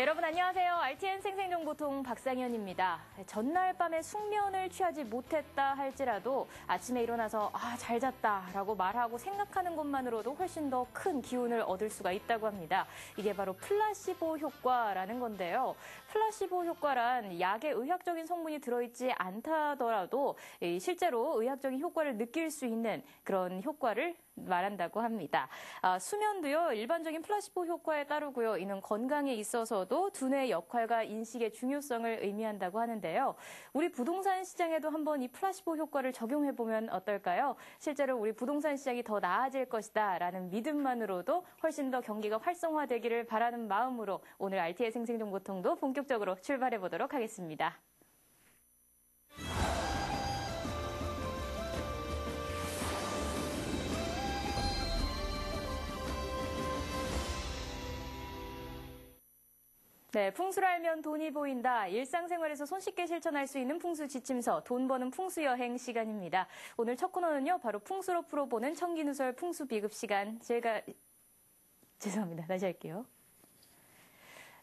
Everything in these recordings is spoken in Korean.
네, 여러분 안녕하세요. RTN 생생정보통 박상현입니다. 전날 밤에 숙면을 취하지 못했다 할지라도 아침에 일어나서 아, 잘 잤다라고 말하고 생각하는 것만으로도 훨씬 더 큰 기운을 얻을 수가 있다고 합니다. 이게 바로 플라시보 효과라는 건데요. 플라시보 효과란 약에 의학적인 성분이 들어있지 않다더라도 실제로 의학적인 효과를 느낄 수 있는 그런 효과를 말한다고 합니다. 아, 수면도요 일반적인 플라시보 효과에 따르고요. 이는 건강에 있어서도 두뇌의 역할과 인식의 중요성을 의미한다고 하는데요. 우리 부동산 시장에도 한번 이 플라시보 효과를 적용해 보면 어떨까요? 실제로 우리 부동산 시장이 더 나아질 것이다라는 믿음만으로도 훨씬 더 경기가 활성화되기를 바라는 마음으로 오늘 RT의 생생정보통도 본격적으로 출발해 보도록 하겠습니다. 네, 풍수를 알면 돈이 보인다. 일상생활에서 손쉽게 실천할 수 있는 풍수 지침서, 돈 버는 풍수 여행 시간입니다. 오늘 첫 코너는요, 바로 풍수로 풀어보는 청기누설 풍수 비급 시간. 제가 죄송합니다. 다시 할게요.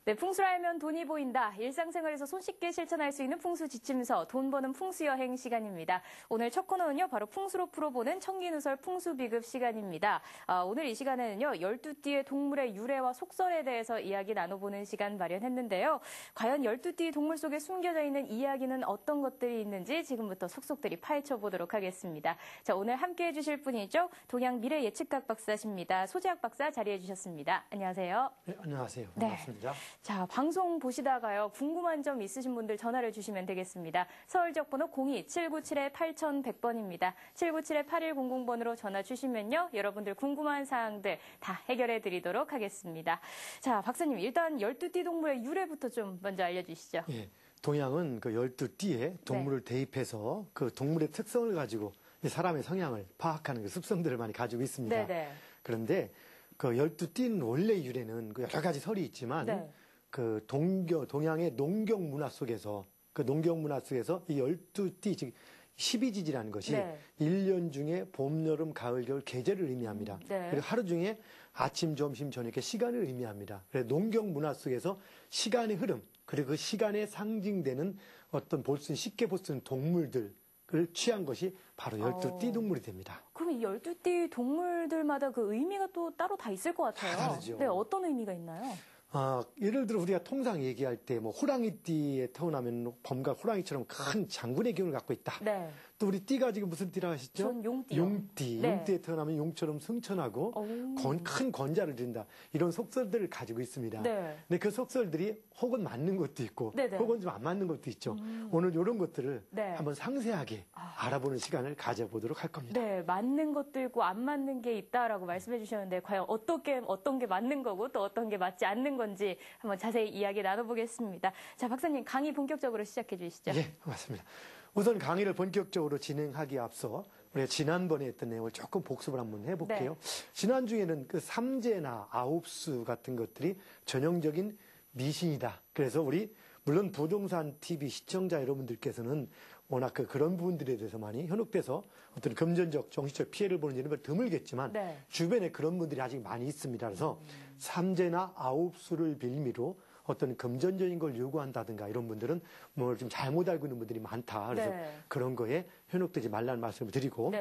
네, 풍수를 알면 돈이 보인다. 일상생활에서 손쉽게 실천할 수 있는 풍수 지침서, 돈 버는 풍수 여행 시간입니다. 오늘 첫 코너는요, 바로 풍수로 풀어보는 청기누설 풍수 비급 시간입니다. 아, 오늘 이 시간에는요, 12띠의 동물의 유래와 속설에 대해서 이야기 나눠보는 시간 마련했는데요. 과연 12띠 동물 속에 숨겨져 있는 이야기는 어떤 것들이 있는지 지금부터 속속들이 파헤쳐 보도록 하겠습니다. 자, 오늘 함께 해주실 분이죠. 동양 미래 예측학 박사십니다. 소재학 박사 자리해 주셨습니다. 안녕하세요. 네, 안녕하세요. 반갑습니다. 네. 자, 방송 보시다가요. 궁금한 점 있으신 분들 전화를 주시면 되겠습니다. 서울 지역번호 02-797-8100번입니다. 797-8100번으로 전화 주시면요. 여러분들 궁금한 사항들 다 해결해 드리도록 하겠습니다. 자, 박사님, 일단 12띠 동물의 유래부터 좀 먼저 알려주시죠. 예. 동양은 그 12띠에 동물을 네. 대입해서 그 동물의 특성을 가지고 사람의 성향을 파악하는 그 습성들을 많이 가지고 있습니다. 네네. 네. 그런데 그 12띠는 원래 유래는 그 여러 가지 설이 있지만 네. 그 동교, 동양의 농경 문화 속에서 그 농경 문화 속에서 이 12띠, 즉 12지지라는 것이 네. 1년 중에 봄, 여름, 가을, 겨울 계절을 의미합니다. 네. 그리고 하루 중에 아침, 점심, 저녁에 시간을 의미합니다. 그래서 농경 문화 속에서 시간의 흐름, 그리고 그 시간에 상징되는 어떤 볼 수, 쉽게 볼 수 있는 동물들, 을 취한 것이 바로 12띠 어. 동물이 됩니다. 그럼 이 12띠 동물들마다 그 의미가 또 따로 다 있을 것 같아요. 다 다르죠. 네, 어떤 의미가 있나요? 아, 예를 들어 우리가 통상 얘기할 때 뭐 호랑이띠에 태어나면 범과 호랑이처럼 큰 장군의 기운을 갖고 있다. 네. 또 우리 띠가 지금 무슨 띠라 하셨죠? 전 용띠. 용띠. 네. 용띠에 태어나면 용처럼 승천하고 건, 큰 권자를 든다. 이런 속설들을 가지고 있습니다. 네. 근데 그 속설들이 혹은 맞는 것도 있고 네네. 네. 혹은 좀 안 맞는 것도 있죠. 음. 오늘 이런 것들을 네. 한번 상세하게 아. 알아보는 시간을 가져보도록 할 겁니다. 네, 맞는 것도 있고 안 맞는 게 있다라고 말씀해 주셨는데 과연 어떻게 어떤 게 맞는 거고 또 어떤 게 맞지 않는 건지 한번 자세히 이야기 나눠보겠습니다. 자, 박사님 강의 본격적으로 시작해 주시죠. 예, 맞습니다. 우선 강의를 본격적으로 진행하기에 앞서 우리가 지난번에 했던 내용을 조금 복습을 한번 해볼게요. 네. 지난주에는 그 삼재나 아홉수 같은 것들이 전형적인 미신이다. 그래서 우리 물론 부동산 TV 시청자 여러분들께서는 워낙 그 그런 부분들에 대해서 많이 현혹돼서 어떤 금전적, 정신적 피해를 보는 일은 드물겠지만 네. 주변에 그런 분들이 아직 많이 있습니다. 그래서 음. 삼재나 아홉수를 빌미로 어떤 금전적인 걸 요구한다든가 이런 분들은 뭘 좀 잘못 알고 있는 분들이 많다. 그래서 네. 그런 거에 현혹되지 말라는 말씀을 드리고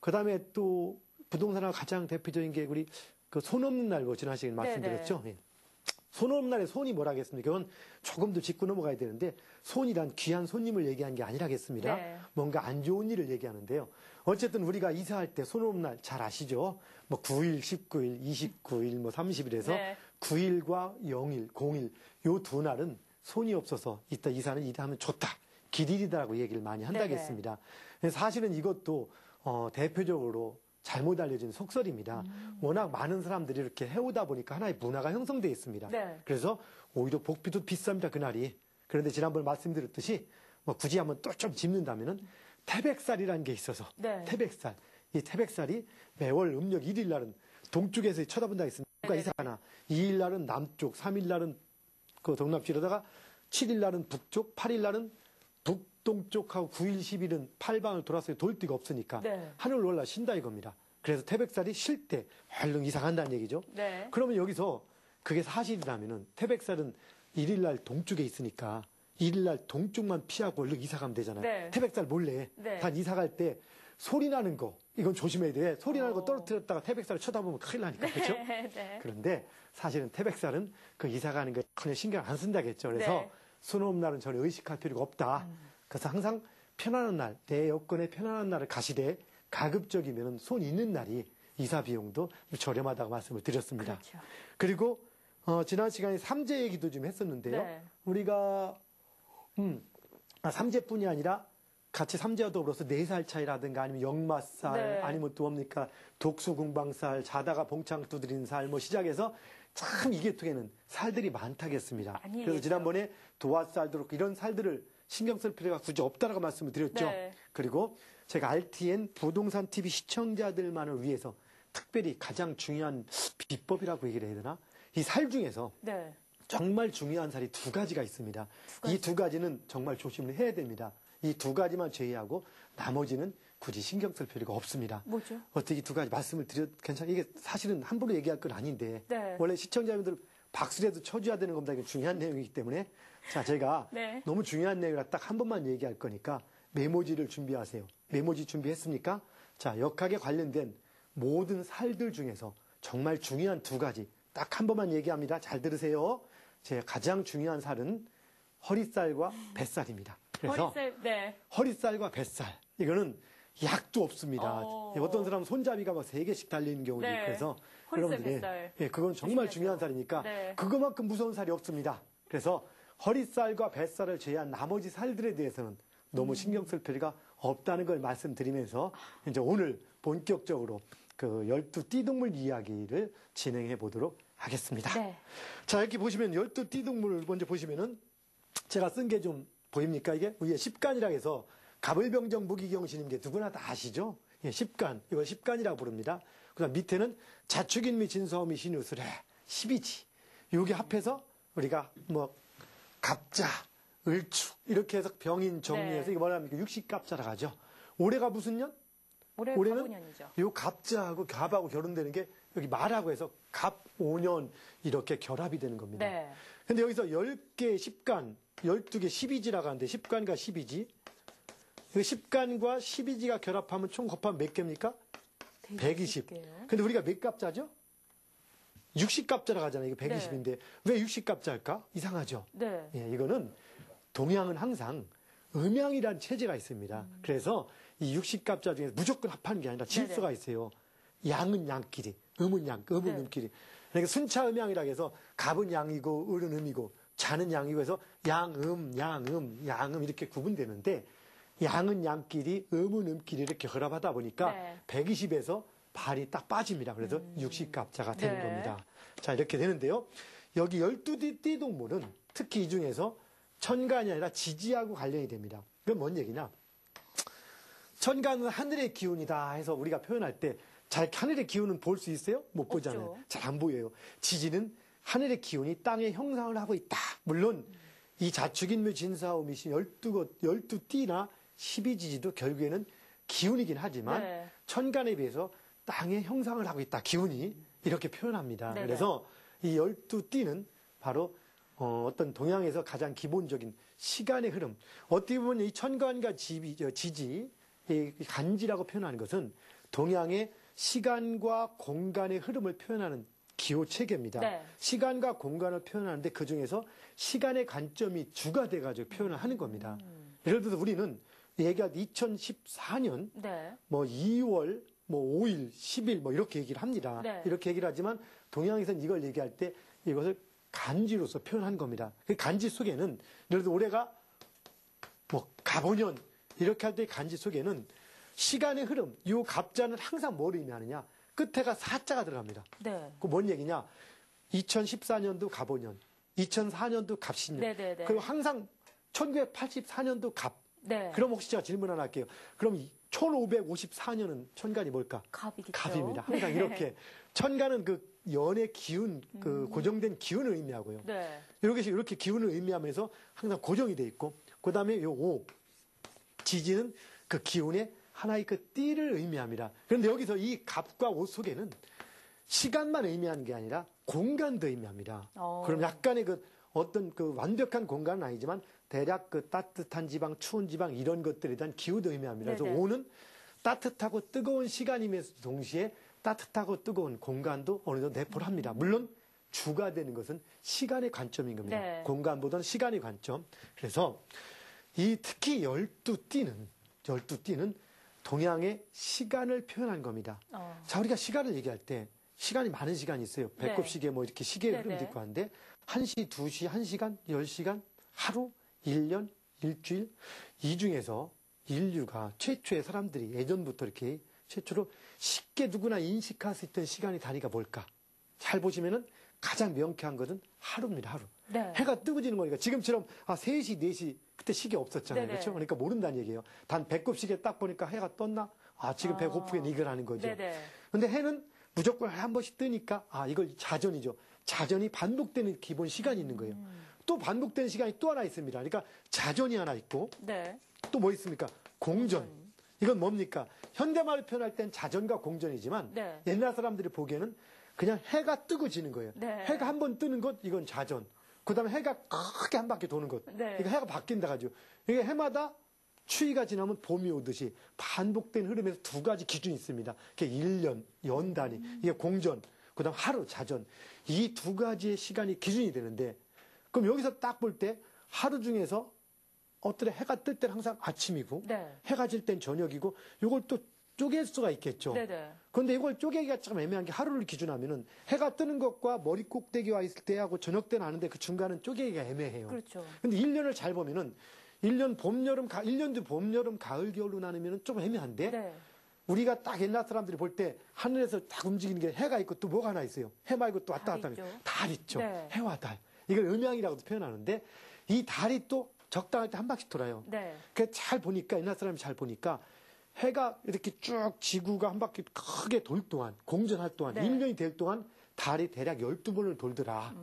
그 다음에 또 부동산하고 가장 대표적인 게 우리 그 손 없는 날 뭐 지난 시간에 말씀드렸죠. 예. 손 없는 날에 손이 뭐라겠습니까? 그건 조금 더 짚고 넘어가야 되는데 손이란 귀한 손님을 얘기한 게 아니라겠습니다. 네. 뭔가 안 좋은 일을 얘기하는데요. 어쨌든 우리가 이사할 때 손 없는 날 잘 아시죠? 뭐 9일, 19일, 29일, 뭐 30일에서 네. 9일과 0일, 0일 요 두 날은 손이 없어서 이따 이사는 이사하면 좋다. 길일이다라고 얘기를 많이 한다겠습니다. 사실은 이것도 어, 대표적으로 잘못 알려진 속설입니다. 음. 워낙 많은 사람들이 이렇게 해오다 보니까 하나의 문화가 형성되어 있습니다. 네. 그래서 오히려 복비도 비쌉니다, 그날이. 그런데 지난번 말씀드렸듯이 뭐 굳이 한번 또 좀 짚는다면은 태백살이라는 게 있어서 네. 태백살. 이 태백살이 매월 음력 1일 날은 동쪽에서 쳐다본다 했습니다. 누가 네. 이사 하나 2일 날은 남쪽, 3일 날은 그 동남쪽이러다가 7일 날은 북쪽, 8일 날은 북동쪽하고 9일, 10일은 팔방을 돌아서 돌 데가 없으니까 네. 하늘을 올라 신다 이겁니다. 그래서 태백살이 쉴 때 얼른 이상한다는 얘기죠. 네. 그러면 여기서 그게 사실이라면은 태백살은 일일날 동쪽에 있으니까 일일날 동쪽만 피하고 얼른 이사 가면 되잖아요. 네. 태백살 몰래 네. 단 이사 갈때 소리 나는 거 이건 조심해야 돼. 소리 나는 거 어. 떨어뜨렸다가 태백살을 쳐다보면 큰일 나니까 그렇죠? 네, 네. 그런데 사실은 태백살은 그 이사 가는 거 전혀 신경 안 쓴다겠죠. 그래서 네. 음. 수놓음 날은 전혀 의식할 필요가 없다. 그래서 항상 편안한 날, 내 여건에 편안한 날을 가시되 가급적이면 손 있는 날이 이사 비용도 저렴하다고 말씀을 드렸습니다. 그렇죠. 그리고 어, 지난 시간에 삼재 얘기도 좀 했었는데요. 네. 우리가 음, 아, 삼재뿐이 아니라 같이 삼재와 더불어서 네 살 차이라든가 아니면 역마살 네. 아니면 또 뭡니까 독수궁방살 자다가 봉창 두드리는 살뭐 시작해서 참이 계통에는 살들이 많다겠습니다. 많이 그래서. 지난번에 도화살도 그렇고 이런 살들을 신경 쓸 필요가 굳이 없다라고 말씀을 드렸죠. 네. 그리고 제가 RTN 부동산 TV 시청자들만을 위해서 특별히 가장 중요한 비법이라고 얘기를 해야 되나? 이 살 중에서 네. 정말 중요한 살이 두 가지가 있습니다. 이 두 가지는 정말 조심을 해야 됩니다. 이 두 가지만 제외하고 나머지는 굳이 신경 쓸 필요가 없습니다. 뭐죠? 어떻게 이두 가지 말씀을 드려 괜찮 이게 사실은 함부로 얘기할 건 아닌데 네. 원래 시청자분들 박수라도 쳐줘야 되는 겁니다. 이게 중요한 내용이기 때문에 자 제가 네. 너무 중요한 내용이라 딱 한 번만 얘기할 거니까 메모지를 준비하세요. 메모지 준비했습니까? 자 역학에 관련된 모든 살들 중에서 정말 중요한 두 가지 딱 한 번만 얘기합니다. 잘 들으세요. 제 가장 중요한 살은 허리살과 뱃살입니다. 그래서 허리살, 네. 허리살과 뱃살 이거는 약도 없습니다. 어. 예, 어떤 사람은 손잡이가 막 세 개씩 달리는 경우도 네. 있고 허리살, 여러분들, 예. 예, 그건 정말 중요한 살이니까 네. 그것만큼 무서운 살이 없습니다. 그래서 허리살과 뱃살을 제외한 나머지 살들에 대해서는 음. 너무 신경 쓸 필요가 없다는 걸 말씀드리면서 이제 오늘 본격적으로 그 열두 띠동물 이야기를 진행해 보도록 하겠습니다. 네. 자, 이렇게 보시면 열두 띠동물을 먼저 보시면은 제가 쓴 게좀 보입니까? 이게 위에 십간이라 해서 가불병정 무기경신인 게 누구나 다 아시죠? 예, 십간. 이걸 십간이라고 부릅니다. 그 다음 밑에는 자축인미 진서음이 신유술해. 십이지. 요게 합해서 우리가 뭐 갑자, 을축 이렇게 해서 병인 정리해서 네. 이게 뭐냐면 육식갑자라고 하죠. 올해가 무슨 년? 올해 올해는. 요 갑자하고 갑하고 결혼되는 게 여기 말하고 해서 갑 5년 이렇게 결합이 되는 겁니다. 네. 근데 여기서 10개 10간, 12개 12지라고 하는데 10간과 12지. 그 10간과 12지가 결합하면 총 곱하면 몇 개입니까? 120. 개요. 근데 우리가 몇 갑자죠? 60갑자라고 하잖아요. 이거 120인데. 왜 60갑자일까? 이상하죠? 네. 예, 이거는 동양은 항상 음양이라는 체제가 있습니다. 그래서 이 60갑자 중에 무조건 합하는 게 아니라 질서가 있어요. 양은 양끼리, 음은 양, 음은 네. 음끼리. 그러니까 순차 음양이라 해서 갑은 양이고 을은 음이고 자는 양이고 해서 양음, 양음, 양음 이렇게 구분되는데 양은 양끼리, 음은 음끼리 이렇게 결합하다 보니까 네. 120에서 발이 딱 빠집니다. 그래서 60갑자가 되는 네. 겁니다. 자, 이렇게 되는데요. 여기 12띠 띠동물은 특히 이 중에서 천간이 아니라 지지하고 관련이 됩니다. 그건 뭔 얘기냐? 천간은 하늘의 기운이다 해서 우리가 표현할 때 잘 하늘의 기운은 볼 수 있어요? 못 보잖아요. 잘 안 보여요. 지지는 하늘의 기운이 땅에 형상을 하고 있다. 물론 이 자축인묘 진사오미신 12곳, 12띠나 12지지도 결국에는 기운이긴 하지만 네. 천간에 비해서 땅에 형상을 하고 있다. 기운이 이렇게 표현합니다. 네네. 그래서 이 12띠는 바로 어, 떤 동양에서 가장 기본적인 시간의 흐름. 어떻게 보면 이 천간과 지비, 저, 지지, 이 간지라고 표현하는 것은 동양의 시간과 공간의 흐름을 표현하는 기호 체계입니다. 네. 시간과 공간을 표현하는데 그 중에서 시간의 관점이 주가 돼가지고 표현을 하는 겁니다. 음. 예를 들어서 우리는 얘기할 2014년 네. 뭐 2월 뭐 5일, 10일 뭐 이렇게 얘기를 합니다. 네. 이렇게 얘기를 하지만 동양에서는 이걸 얘기할 때 이것을 간지로서 표현한 겁니다. 그 간지 속에는 예를 들어 올해가 뭐 가보년 이렇게 할 때 간지 속에는 시간의 흐름, 이 갑자는 항상 뭘 의미하느냐? 끝에가 사자가 들어갑니다. 네. 그 뭔 얘기냐? 2014년도 가보년, 2004년도 갑신년. 네네네. 그리고 항상 1984년도 갑. 네. 그럼 혹시 제가 질문 하나 할게요. 그럼 이 1554년은 천간이 뭘까? 갑이겠죠. 갑입니다. 항상 이렇게. 천간은 그 연의 기운, 그 고정된 기운을 의미하고요. 네. 이렇게, 이렇게 기운을 의미하면서 항상 고정이 돼 있고, 그 다음에 요 오, 지지는 그 기운의 하나의 그 띠를 의미합니다. 그런데 여기서 이 갑과 오 속에는 시간만 의미하는 게 아니라 공간도 의미합니다. 어. 그럼 약간의 그 어떤 그 완벽한 공간은 아니지만 대략 그 따뜻한 지방, 추운 지방 이런 것들에 대한 기후도 의미합니다. 그래서 네네. 오는 따뜻하고 뜨거운 시간이면서 동시에 따뜻하고 뜨거운 공간도 어느 정도 내포를 합니다. 물론 주가 되는 것은 시간의 관점인 겁니다. 네. 공간보다는 시간의 관점. 그래서 이 특히 열두 띠는 열두 띠는 동양의 시간을 표현한 겁니다. 어. 자, 우리가 시간을 얘기할 때 시간이 많은 시간이 있어요. 배꼽 네. 시계 뭐 이렇게 시계. 흐름도 있고 한데 1시, 2시, 1시간, 10시간, 하루, 1년, 일주일 이 중에서 인류가 최초의 사람들이 예전부터 이렇게 최초로 쉽게 누구나 인식할 수 있던 시간의 단위가 뭘까? 잘 보시면은 가장 명쾌한 것은 하루입니다, 하루. 네. 해가 뜨고 지는 거니까 지금처럼 아 3시, 4시 그때 시계 없었잖아요. 네네. 그렇죠? 그러니까 모른다는 얘기예요. 단 배꼽 시계 딱 보니까 해가 떴나? 아, 지금 아. 배고프게 이걸 하는 거죠. 네네. 근데 해는 무조건 한 번씩 뜨니까 아 이걸 자전이죠. 자전이 반복되는 기본 시간이 있는 거예요. 음. 또 반복되는 시간이 또 하나 있습니다. 그러니까 자전이 하나 있고 네. 또뭐 있습니까? 공전. 이건 뭡니까? 현대말을 표현할 땐 자전과 공전이지만 네. 옛날 사람들이 보기에는 그냥 해가 뜨고 지는 거예요. 네. 해가 한 번 뜨는 것 이건 자전. 그 다음에 해가 크게 한 바퀴 도는 것. 네. 이거 해가 바뀐다 가지고 이게 해마다 추위가 지나면 봄이 오듯이 반복된 흐름에서 두 가지 기준이 있습니다. 그게 1년, 연 단위. 이게 공전, 그 다음 하루, 자전. 이 두 가지의 시간이 기준이 되는데 그럼 여기서 딱 볼 때 하루 중에서 어떤 해가 뜰 때는 항상 아침이고 네. 해가 질 땐 저녁이고 이걸 또 쪼갤 수가 있겠죠. 네네. 그런데 이걸 쪼개기가 참 애매한 게 하루를 기준하면은 해가 뜨는 것과 머리 꼭대기와 있을 때하고 저녁 때는 아는데 그 중간은 쪼개기가 애매해요. 그렇죠. 근데 1년을 잘 보면은 1년 봄, 여름, 가, 1년도 봄, 여름, 가을, 겨울로 나누면은 좀 애매한데 네. 우리가 딱 옛날 사람들이 볼 때 하늘에서 딱 움직이는 게 해가 있고 또 뭐가 하나 있어요. 해 말고 또 왔다 달 갔다 하는. 달 있죠. 네. 해와 달. 이걸 음양이라고도 표현하는데 이 달이 또 적당할 때 한 바퀴 돌아요. 네. 그잘 보니까 옛날 사람이 잘 보니까 해가 이렇게 쭉 지구가 한 바퀴 크게 돌 동안 공전할 동안 네. 1년이 될 동안 달이 대략 12번을 돌더라.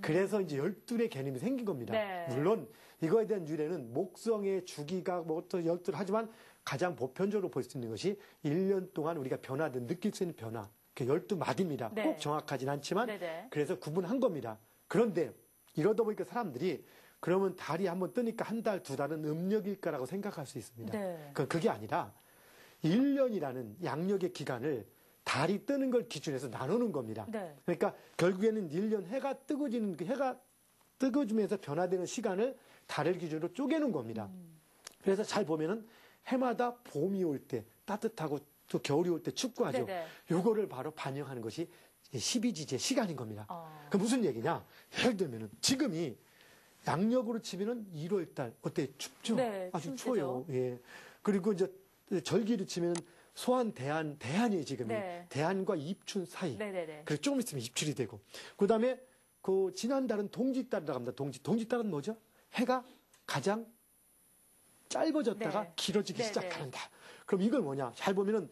그래서 이제 12의 개념이 생긴 겁니다. 음. 네. 물론 이거에 대한 유래는 목성의 주기가 뭐또 12 하지만 가장 보편적으로 볼 수 있는 것이 1년 동안 우리가 변화된 느낄 수 있는 변화. 그 12마디입니다. 네. 꼭 정확하진 않지만 네네. 그래서 구분한 겁니다. 그런데 이러다 보니까 사람들이 그러면 달이 한번 뜨니까 한 달, 두 달은 음력일까라고 생각할 수 있습니다. 네. 그 그게 아니라 1년이라는 양력의 기간을 달이 뜨는 걸 기준해서 나누는 겁니다. 네. 그러니까 결국에는 1년 해가 뜨거지는 그 해가 뜨거지면서 변화되는 시간을 달을 기준으로 쪼개는 겁니다. 그래서 잘 보면은 해마다 봄이 올 때 따뜻하고 또 겨울이 올 때 춥고 하죠. 네네. 요거를 바로 반영하는 것이 12지제 시간인 겁니다. 어. 그 무슨 얘기냐? 예를 들면은 지금이 양력으로 치면은 1월 달 어때 춥죠? 네, 아주 춥죠. 추워요. 예. 그리고 이제 절기로 치면 소환 대한 대한이 지금이 네. 대한과 입춘 사이. 네네네. 그래서 조금 있으면 입출이 되고 그다음에 그 지난 달은 동짓달이라고 합니다. 동짓 동짓달은 뭐죠? 해가 가장 짧아졌다가 네. 길어지기 네, 시작하는다. 그럼 이걸 뭐냐? 잘 보면은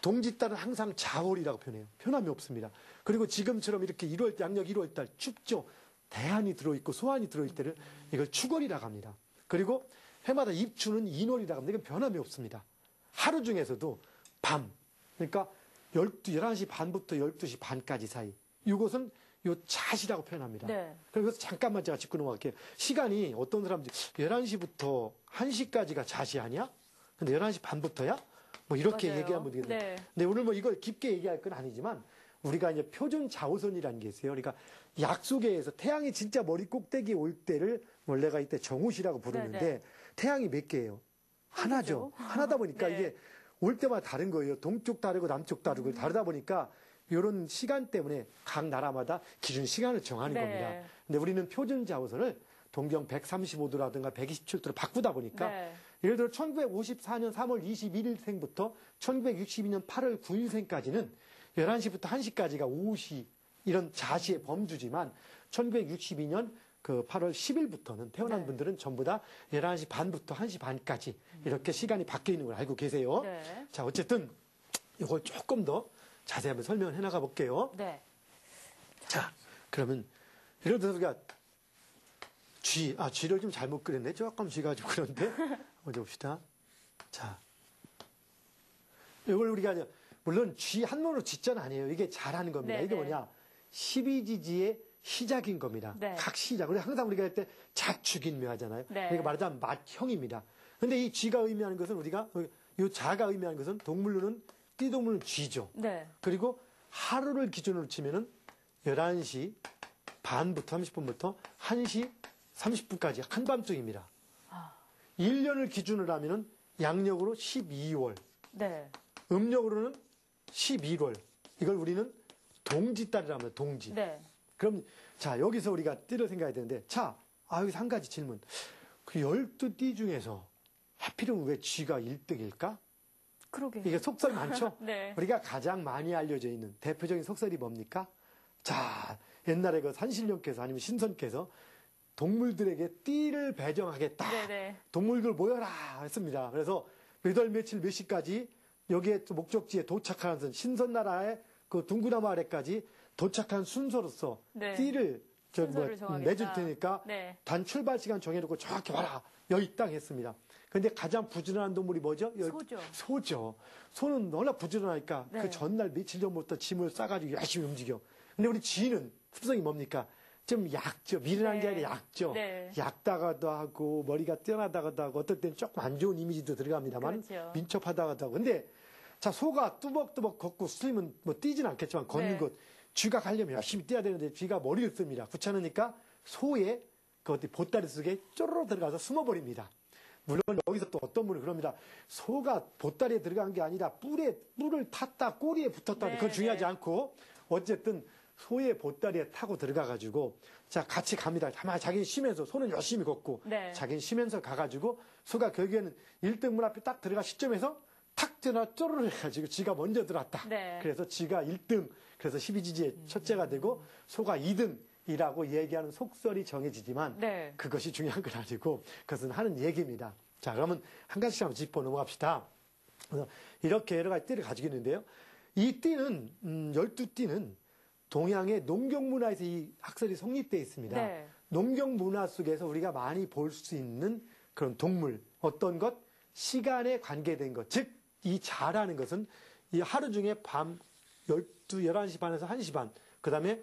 동짓달은 항상 자월이라고 표현해요. 변함이 없습니다. 그리고 지금처럼 이렇게 1월 양력 1월 달 춥죠. 대한이 들어있고 소환이 들어있을 때를 이걸 추월이라고 합니다. 그리고 해마다 입추는 인월이라고 합니다. 이건 변함이 없습니다. 하루 중에서도 밤, 그러니까 12, 11시 반부터 12시 반까지 사이. 이것은 요 잣이라고 표현합니다. 네. 그래서 잠깐만 제가 짚고 넘어갈게요. 시간이 어떤 사람들이 11시부터 1시까지가 잣이 아니야? 근데 11시 반부터야? 뭐 이렇게 맞아요. 얘기하면 되겠네 네. 근데 오늘 뭐 이걸 깊게 얘기할 건 아니지만 우리가 이제 표준 자오선이라는 게 있어요. 그러니까 약속에서 태양이 진짜 머리 꼭대기에 올 때를 원래가 이때 정우시라고 부르는데 네, 태양이 몇 개예요? 하나죠. 하나다 보니까 네. 이게 올 때마다 다른 거예요. 동쪽 다르고 남쪽 다르고 음. 다르다 보니까 이런 시간 때문에 각 나라마다 기준 시간을 정하는 네. 겁니다. 근데 우리는 표준 자오선을 동경 135도라든가 127도로 바꾸다 보니까 네. 예를 들어 1954년 3월 21일생부터 1962년 8월 9일생까지는 11시부터 1시까지가 오시 이런 자시의 범주지만 1962년 그 8월 10일부터는 태어난 네. 분들은 전부 다 11시 반부터 1시 반까지 이렇게 시간이 바뀌어 있는 걸 알고 계세요. 네. 자, 어쨌든 이걸 조금 더 자세히 한번 설명을 해 나가 볼게요. 네. 자, 그러면 예를 들어서 우리가 쥐, 아, 쥐를 좀 잘못 그렸네. 조금 쥐 가지고 그런데. 어디 봅시다. 자. 이걸 우리가, 물론 쥐 한문으로 쥐자는 아니에요. 이게 잘하는 겁니다. 네, 이게 네. 뭐냐. 12지지의 시작인 겁니다. 네. 각 시작. 우리 항상 우리가 할 때 자축인묘 하잖아요. 네. 그러니까 말하자면 맛형입니다. 근데 이 쥐가 의미하는 것은 우리가 이 자가 의미하는 것은 동물로는 띠동물은 쥐죠. 네. 그리고 하루를 기준으로 치면은 11시 반부터 30분부터 1시 30분까지 한밤중입니다. 아. 1년을 기준으로 하면은 양력으로 12월, 네. 음력으로는 11월. 이걸 우리는 동지달이라 합니다. 동지. 네. 그럼 자 여기서 우리가 띠를 생각해야 되는데 자 아, 여기서 한 가지 질문. 그 12띠 중에서 하필이면 왜 쥐가 1등일까? 그러게. 이게 속설 많죠? 네. 우리가 가장 많이 알려져 있는 대표적인 속설이 뭡니까? 자, 옛날에 그 산신령께서 아니면 신선께서 동물들에게 띠를 배정하겠다. 네네. 동물들 모여라 했습니다. 그래서 몇 월 며칠 몇 시까지 여기에 또 목적지에 도착하는 신선나라의 그 둥구나무 아래까지 도착한 순서로서 네. 띠를 저뭐 순서를 정하겠다. 내줄 테니까 네. 단 출발 시간 정해놓고 정확히 와라 여기 땅 했습니다. 근데 가장 부지런한 동물이 뭐죠? 여- 소죠. 소죠. 소는 워낙 부지런하니까 네. 그 전날 며칠 전부터 짐을 싸가지고 열심히 움직여. 근데 우리 쥐는 습성이 뭡니까? 좀 약죠. 미련한 게 네. 아니라 약죠. 네. 약다가도 하고 머리가 뛰어나다가도 하고 어떨 때는 조금 안 좋은 이미지도 들어갑니다만 그렇죠. 민첩하다가도 하고. 근데 자 소가 뚜벅뚜벅 걷고 수림은 뭐 뛰진 않겠지만 걷는 네. 것 쥐가 가려면 열심히 뛰어야 되는데 쥐가 머리를 씁니다. 귀찮으니까 소의 그 어디 보따리 속에 쪼르르 들어가서 숨어버립니다. 물론 여기서 또 어떤 분은 그럽니다. 소가 보따리에 들어간 게 아니라 뿔에 뿔을 탔다 꼬리에 붙었다. 네, 그건 중요하지 네. 않고 어쨌든 소의 보따리에 타고 들어가 가지고 자 같이 갑니다. 다만 자기는 쉬면서 소는 열심히 걷고 네. 자기는 쉬면서 가가지고 소가 결국에는 1등 문 앞에 딱 들어가 시점에서 탁 전화 쪼르르 해가지고 지가 먼저 들어왔다. 네. 그래서 지가 1등 그래서 12지지의 첫째가 되고 소가 2등이라고 얘기하는 속설이 정해지지만 네. 그것이 중요한 건 아니고 그것은 하는 얘기입니다. 자, 그러면 한 가지씩 한번 짚어 넘어갑시다. 그래서 이렇게 여러 가지 띠를 가지고 있는데요. 이 띠는, 음, 12띠는 동양의 농경 문화에서 이 학설이 성립되어 있습니다. 네. 농경 문화 속에서 우리가 많이 볼 수 있는 그런 동물, 어떤 것, 시간에 관계된 것, 즉, 이 자라는 것은 이 하루 중에 밤 12, 11시 반에서 1시 반, 그 다음에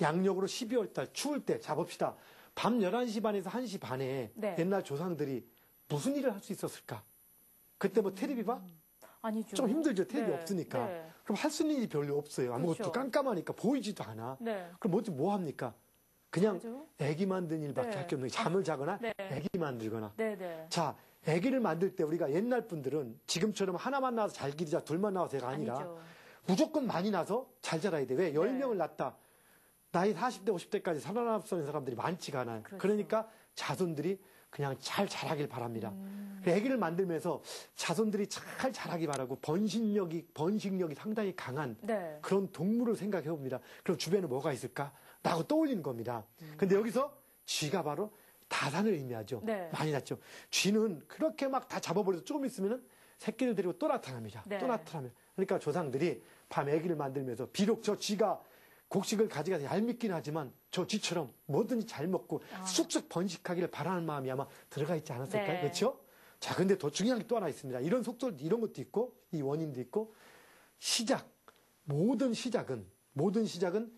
양력으로 12월 달 추울 때 잡읍시다. 밤 11시 반에서 1시 반에 네. 옛날 조상들이 무슨 일을 할 수 있었을까? 그때 뭐 테레비 봐? 아니죠. 좀 힘들죠. 테레비 네. 없으니까. 네. 그럼 할 수 있는 일이 별로 없어요. 아무것도 그렇죠. 깜깜하니까 보이지도 않아. 네. 그럼 뭐, 뭐 합니까? 그냥? 애기 만드는 일밖에 네. 할게 없는 게 잠을 자거나 네. 애기 만들거나. 네네. 자, 애기를 만들 때 우리가 옛날 분들은 지금처럼 하나만 낳아서 잘 기르자 둘만 낳아서 가 아니라 아니죠. 무조건 많이 낳아서 잘 자라야 돼. 왜? 네. 10명을 낳다. 나이 40대, 50대까지 살아남는 사람들이 많지가 않아요. 그렇죠. 그러니까 자손들이 그냥 잘 자라길 바랍니다. 음. 그 아기를 만들면서 자손들이 잘 자라기 바라고 번식력이, 번식력이 상당히 강한 네. 그런 동물을 생각해 봅니다. 그럼 주변에 뭐가 있을까? 라고 떠올리는 겁니다. 음. 근데 여기서 쥐가 바로 다산을 의미하죠. 네. 많이 났죠. 쥐는 그렇게 막 다 잡아버려서 조금 있으면은 새끼를 데리고 또 나타납니다. 네. 또 나타나면. 그러니까 조상들이 밤 애기를 만들면서 비록 저 쥐가 곡식을 가져가서 얄밉긴 하지만 저 쥐처럼 뭐든지 잘 먹고 아. 쑥쑥 번식하기를 바라는 마음이 아마 들어가 있지 않았을까요? 네. 그렇죠? 자, 근데 더 중요한 게 또 하나 있습니다. 이런 속설, 이런 것도 있고, 이 원인도 있고, 시작. 모든 시작은, 모든 시작은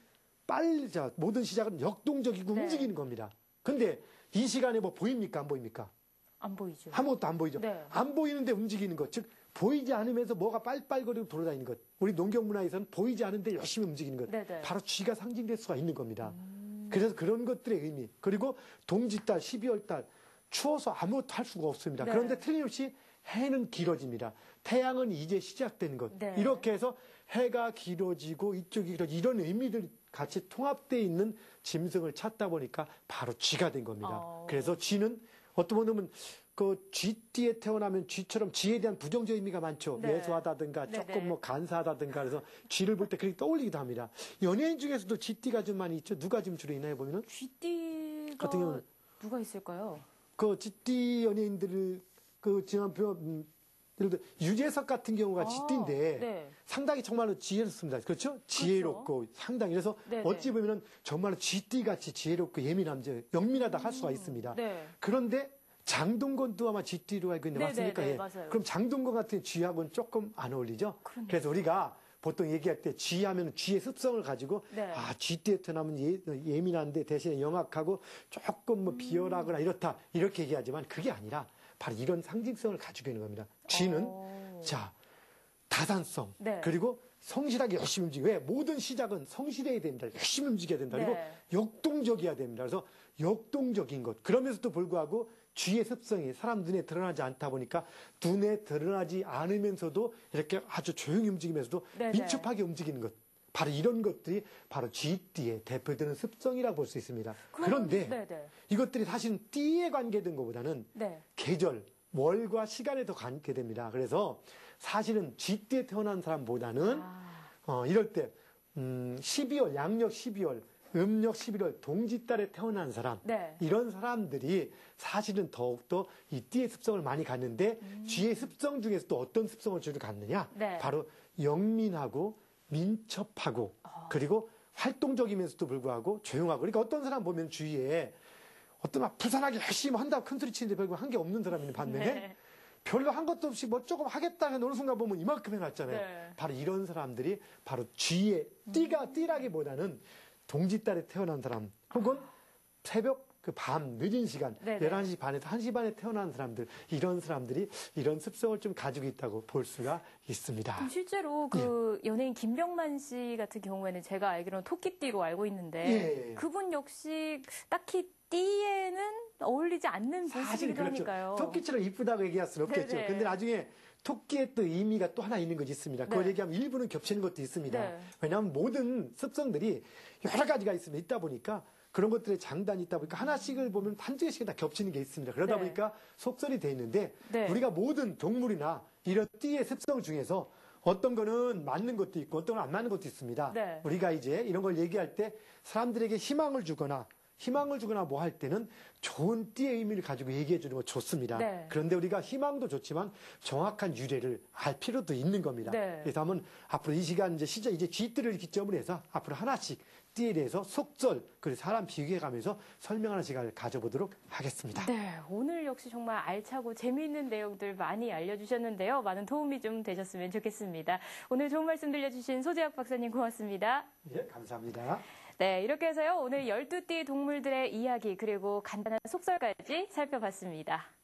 빨리, 자, 모든 시작은 역동적이고 네. 움직이는 겁니다. 근데 이 시간에 뭐 보입니까? 안 보입니까? 안 보이죠. 아무것도 안 보이죠. 네. 안 보이는데 움직이는 것, 즉 보이지 않으면서 뭐가 빨빨거리고 돌아다니는 것. 우리 농경 문화에서는 보이지 않은데 열심히 움직이는 것. 네네. 음. 바로 쥐가 상징될 수가 있는 겁니다. 그래서 그런 것들의 의미. 그리고 동짓달, 12월 달 추워서 아무것도 할 수가 없습니다. 네. 그런데 틀림없이 해는 길어집니다. 태양은 이제 시작된 것. 네. 이렇게 해서 해가 길어지고 이쪽이 길어지고 이런 의미들 같이 통합되어 있는 짐승을 찾다 보니까 바로 쥐가 된 겁니다. 어. 그래서 쥐는 어떤 분은 그 쥐띠에 태어나면 쥐처럼 쥐에 대한 부정적 의미가 많죠. 네. 매수하다든가 네, 조금 네. 뭐 간사하다든가 그래서 쥐를 볼 때 그렇게 떠올리기도 합니다. 연예인 중에서도 쥐띠가 좀 많이 있죠. 누가 좀 주로 있나요 보면은 쥐띠가 같은 경우는 누가 있을까요? 그 쥐띠 연예인들을 그 지난 표 음, 예를 들어 유재석 같은 경우가 아, 쥐띠인데 네. 상당히 정말로 지혜롭습니다. 그렇죠? 지혜롭고 상당히 그래서 네네. 어찌 보면은 정말로 쥐띠 같이 지혜롭고 예민함, 영민하다 할 수가 있습니다. 네. 그런데 장동건도 아마 쥐띠로 알고 있는데 네네네, 맞습니까? 예. 맞아요. 그럼 장동건 같은 쥐하고는 조금 안 어울리죠? 그러네요. 그래서 우리가 보통 얘기할 때 쥐하면 쥐의 습성을 가지고 네. 아 쥐띠에 태어나면 예, 예민한데 대신에 영악하고 조금 뭐 비열하거나 이렇다 이렇게 얘기하지만 그게 아니라 바로 이런 상징성을 가지고 있는 겁니다. 쥐는 오. 자 다산성 네. 그리고 성실하게 열심히 움직여 왜 모든 시작은 성실해야 됩니다. 열심히 움직여야 된다. 그리고 네. 역동적이어야 됩니다. 그래서 역동적인 것 그러면서도 불구하고 쥐의 습성이 사람 눈에 드러나지 않다 보니까 눈에 드러나지 않으면서도 이렇게 아주 조용히 움직이면서도 네네. 민첩하게 움직이는 것 바로 이런 것들이 바로 쥐띠의 대표되는 습성이라고 볼 수 있습니다. 그럼- 그런데 네네. 이것들이 사실은 띠에 관계된 것보다는 네. 계절, 월과 시간에 더 관계됩니다. 그래서 사실은 쥐띠에 태어난 사람보다는 아, 어, 이럴 때 음, 12월 양력 12월 음력 11월 동짓달에 태어난 사람 네. 이런 사람들이 사실은 더욱더 이 띠의 습성을 많이 갖는데 쥐의 습성 중에서 또 어떤 습성을 주로 갖느냐 네. 바로 영민하고 민첩하고 그리고 활동적이면서도 불구하고 조용하고 그러니까 어떤 사람 보면 주위에 어떤 막 부산하게 열심히 한다고 큰 소리 치는데 별로 한게 없는 사람이 반면에 네. 별로 한 것도 없이 뭐 조금 하겠다 어느 순간 보면 이만큼 해놨잖아요. 네. 바로 이런 사람들이 바로 쥐의 띠가 띠라기보다는 동짓달에 태어난 사람 혹은 새벽 그 밤 늦은 시간 네네. 11시 반에서 1시 반에 태어난 사람들 이런 사람들이 이런 습성을 좀 가지고 있다고 볼 수가 있습니다. 실제로 그 연예인 김병만 씨 같은 경우에는 제가 알기로는 토끼띠로 알고 있는데 예, 예. 그분 역시 딱히 띠에는 어울리지 않는 모습이기도 그렇죠. 하니까요. 토끼처럼 이쁘다고 얘기할 수는 없겠죠. 네네. 근데 나중에 토끼의 또 의미가 또 하나 있는 것이 있습니다. 그걸 네. 얘기하면 일부는 겹치는 것도 있습니다. 네. 왜냐하면 모든 습성들이 여러 가지가 있으면 있다 보니까 그런 것들의 장단이 있다 보니까 하나씩을 보면 한두 개씩은 다 겹치는 게 있습니다. 그러다 네. 보니까 속설이 돼 있는데 네. 우리가 모든 동물이나 이런 띠의 습성 중에서 어떤 거는 맞는 것도 있고 어떤 건 안 맞는 것도 있습니다. 네. 우리가 이제 이런 걸 얘기할 때 사람들에게 희망을 주거나 희망을 주거나 뭐 할 때는 좋은 띠의 의미를 가지고 얘기해 주는 거 좋습니다. 네. 그런데 우리가 희망도 좋지만 정확한 유래를 알 필요도 있는 겁니다. 네. 그래서 한번 앞으로 이 시간 이제 시절 이제 쥐띠를 기점으로 해서 앞으로 하나씩 띠에 대해서 속절 그리고 사람 비교해 가면서 설명하는 시간을 가져보도록 하겠습니다. 네, 오늘 역시 정말 알차고 재미있는 내용들 많이 알려주셨는데요. 많은 도움이 좀 되셨으면 좋겠습니다. 오늘 좋은 말씀 들려주신 소재학 박사님 고맙습니다. 예, 감사합니다. 네, 이렇게 해서요. 오늘 12띠 동물들의 이야기 그리고 간단한 속설까지 살펴봤습니다.